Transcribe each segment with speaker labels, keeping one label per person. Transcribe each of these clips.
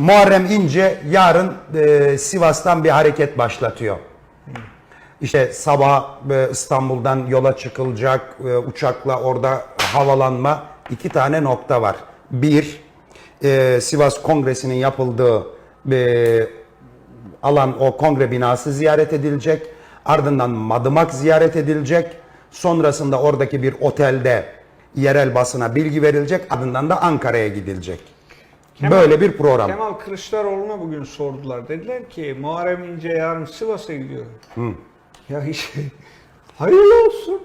Speaker 1: Muharrem İnce yarın e, Sivas'tan bir hareket başlatıyor. İşte sabah e, İstanbul'dan yola çıkılacak e, uçakla orada havalanma iki tane nokta var. Bir, e, Sivas Kongresi'nin yapıldığı e, alan o kongre binası ziyaret edilecek. Ardından Madımak ziyaret edilecek. Sonrasında oradaki bir otelde yerel basına bilgi verilecek. Ardından da Ankara'ya gidilecek.
Speaker 2: Kemal-
Speaker 1: Böyle bir program.
Speaker 2: Kemal Kılıçdaroğlu'na bugün sordular. Dediler ki Muharrem İnce yarın Sivas'a gidiyor. Ya işte hayırlı olsun.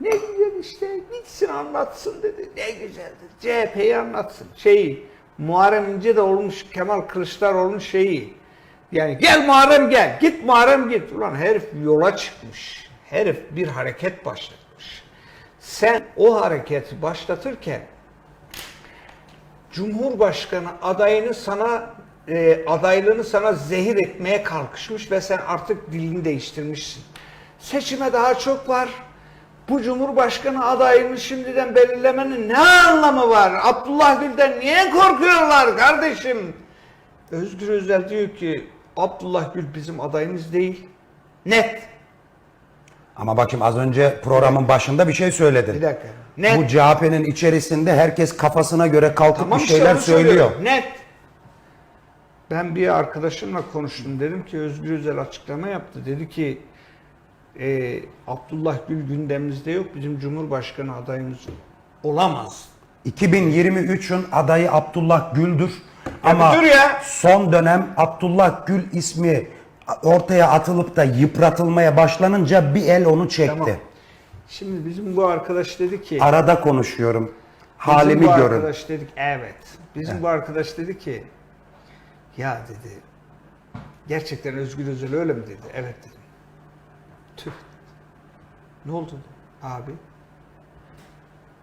Speaker 2: Ne güzel işte gitsin anlatsın dedi. Ne güzeldir. CHP'yi anlatsın. Şeyi Muharrem İnce de olmuş Kemal Kılıçdaroğlu'nun şeyi. Yani gel Muharrem gel. Git Muharrem git. Ulan herif yola çıkmış. Herif bir hareket başlatmış. Sen o hareketi başlatırken Cumhurbaşkanı adayını sana e, adaylığını sana zehir etmeye kalkışmış ve sen artık dilini değiştirmişsin. Seçime daha çok var. Bu Cumhurbaşkanı adayını şimdiden belirlemenin ne anlamı var? Abdullah Gül'den niye korkuyorlar kardeşim? Özgür Özel diyor ki Abdullah Gül bizim adayımız değil. Net.
Speaker 1: Ama bakayım az önce programın başında bir şey söyledin.
Speaker 2: Bir dakika. Net.
Speaker 1: Bu CHP'nin içerisinde herkes kafasına göre kalkıp
Speaker 2: Tamam
Speaker 1: bir
Speaker 2: işte
Speaker 1: şeyler
Speaker 2: onu
Speaker 1: söylüyor.
Speaker 2: söylüyorum. Net. Ben bir arkadaşımla konuştum. Dedim ki Özgür Özel açıklama yaptı. Dedi ki e, Abdullah Gül gündemimizde yok. Bizim Cumhurbaşkanı adayımız olamaz.
Speaker 1: 2023'ün adayı Abdullah Gül'dür. Ama
Speaker 2: bir dur ya.
Speaker 1: son dönem Abdullah Gül ismi ortaya atılıp da yıpratılmaya başlanınca bir el onu çekti.
Speaker 2: Tamam. Şimdi bizim bu arkadaş dedi ki
Speaker 1: Arada konuşuyorum.
Speaker 2: bizim
Speaker 1: Halimi
Speaker 2: bu
Speaker 1: görün.
Speaker 2: arkadaş dedik evet. Bizim bu arkadaş dedi ki ya dedi gerçekten Özgür Özel öyle mi dedi. Evet dedim. Tüh. Ne oldu abi?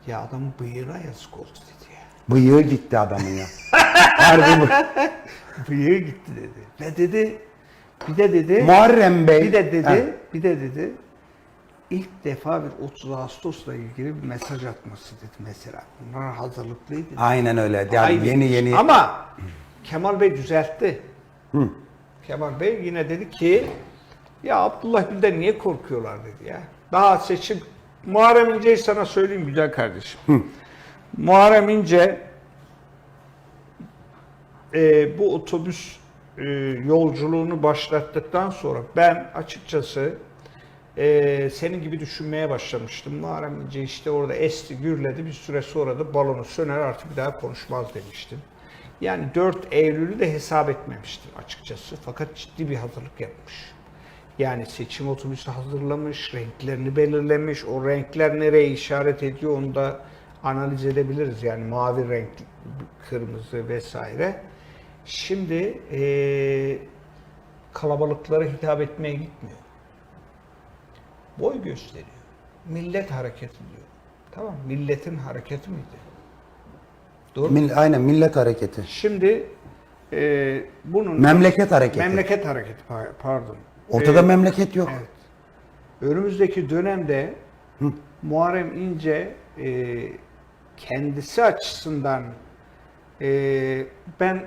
Speaker 2: Ya adamın bıyığına yazık oldu dedi ya.
Speaker 1: Bıyığı gitti adamın ya. Harbi bu.
Speaker 2: Bıyığı gitti dedi. Ve dedi bir de dedi
Speaker 1: Muharrem Bey.
Speaker 2: bir de dedi
Speaker 1: Heh.
Speaker 2: bir de dedi ilk defa bir 30 Ağustos'la ilgili bir mesaj atması dedi mesela. Bunlar hazırlıklıydı.
Speaker 1: Aynen öyle. Yani
Speaker 2: Aynen.
Speaker 1: yeni yeni.
Speaker 2: Ama Kemal Bey düzeltti. Kemal Bey yine dedi ki ya Abdullah Gül'den niye korkuyorlar dedi ya. Daha seçim Muharrem İnce'yi sana söyleyeyim güzel kardeşim. Muharrem İnce e, bu otobüs e, yolculuğunu başlattıktan sonra ben açıkçası e, senin gibi düşünmeye başlamıştım. Muharrem İnce işte orada esti gürledi bir süre sonra da balonu söner artık bir daha konuşmaz demiştim. Yani 4 Eylül'ü de hesap etmemiştim açıkçası fakat ciddi bir hazırlık yapmış. Yani seçim otobüsü hazırlamış, renklerini belirlemiş, o renkler nereye işaret ediyor onu da analiz edebiliriz. Yani mavi renk, kırmızı vesaire. Şimdi eee kalabalıklara hitap etmeye gitmiyor. Boy gösteriyor. Millet hareketi diyor. Tamam milletin hareketi miydi? Doğru mu?
Speaker 1: Mil- aynen millet hareketi.
Speaker 2: Şimdi eee bunun
Speaker 1: Memleket hareketi.
Speaker 2: memleket hareketi pa- pardon.
Speaker 1: Ortada
Speaker 2: Eee,
Speaker 1: memleket yok.
Speaker 2: Evet. Önümüzdeki dönemde Muharrem İnce e, kendisi açısından e, ben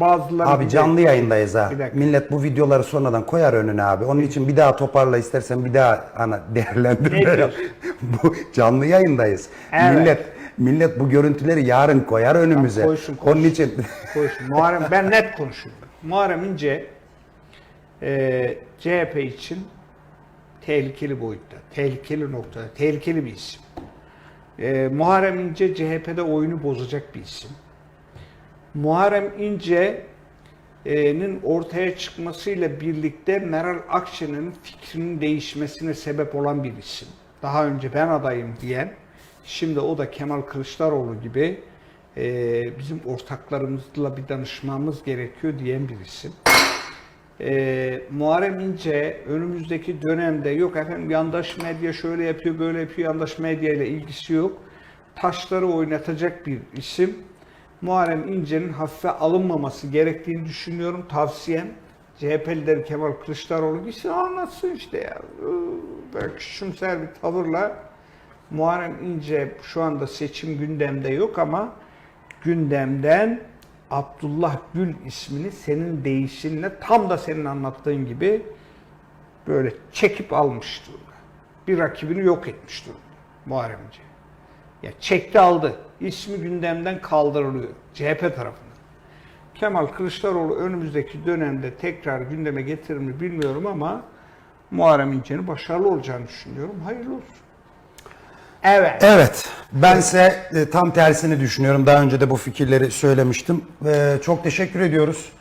Speaker 2: bazıları
Speaker 1: Abi canlı yayındayız ha.
Speaker 2: Bir dakika.
Speaker 1: Millet bu videoları sonradan koyar önüne abi. Onun için bir daha toparla istersen bir daha ana değerlendirme
Speaker 2: Ne
Speaker 1: yap.
Speaker 2: diyorsun?
Speaker 1: bu canlı yayındayız.
Speaker 2: Evet.
Speaker 1: Millet millet bu görüntüleri yarın koyar önümüze.
Speaker 2: Tamam, koysun, koysun.
Speaker 1: Onun için
Speaker 2: Koysun. Muharrem ben net konuşuyorum. Muharrem İnce e, CHP için tehlikeli boyutta, tehlikeli noktada, tehlikeli bir isim. E, Muharrem İnce CHP'de oyunu bozacak bir isim. Muharrem İnce'nin ortaya çıkmasıyla birlikte Meral Akşener'in fikrinin değişmesine sebep olan bir isim. Daha önce ben adayım diyen, şimdi o da Kemal Kılıçdaroğlu gibi e, bizim ortaklarımızla bir danışmamız gerekiyor diyen bir isim. E, Muharrem İnce önümüzdeki dönemde yok efendim yandaş medya şöyle yapıyor böyle yapıyor yandaş medya ile ilgisi yok. Taşları oynatacak bir isim. Muharrem İnce'nin hafife alınmaması gerektiğini düşünüyorum. Tavsiyem CHP lideri Kemal Kılıçdaroğlu gitsin anlatsın işte ya. Iı, Böyle küçümser bir tavırla Muharrem İnce şu anda seçim gündemde yok ama gündemden Abdullah Gül ismini senin değişinle tam da senin anlattığın gibi böyle çekip almış. Bir rakibini yok etmiş durumda Muharrem İnce. Ya çekti aldı. İsmi gündemden kaldırılıyor CHP tarafından. Kemal Kılıçdaroğlu önümüzdeki dönemde tekrar gündeme getirir mi bilmiyorum ama Muharrem İnce'nin başarılı olacağını düşünüyorum. Hayırlı olsun. Evet.
Speaker 1: Evet, bense e, tam tersini düşünüyorum. Daha önce de bu fikirleri söylemiştim. E, çok teşekkür ediyoruz.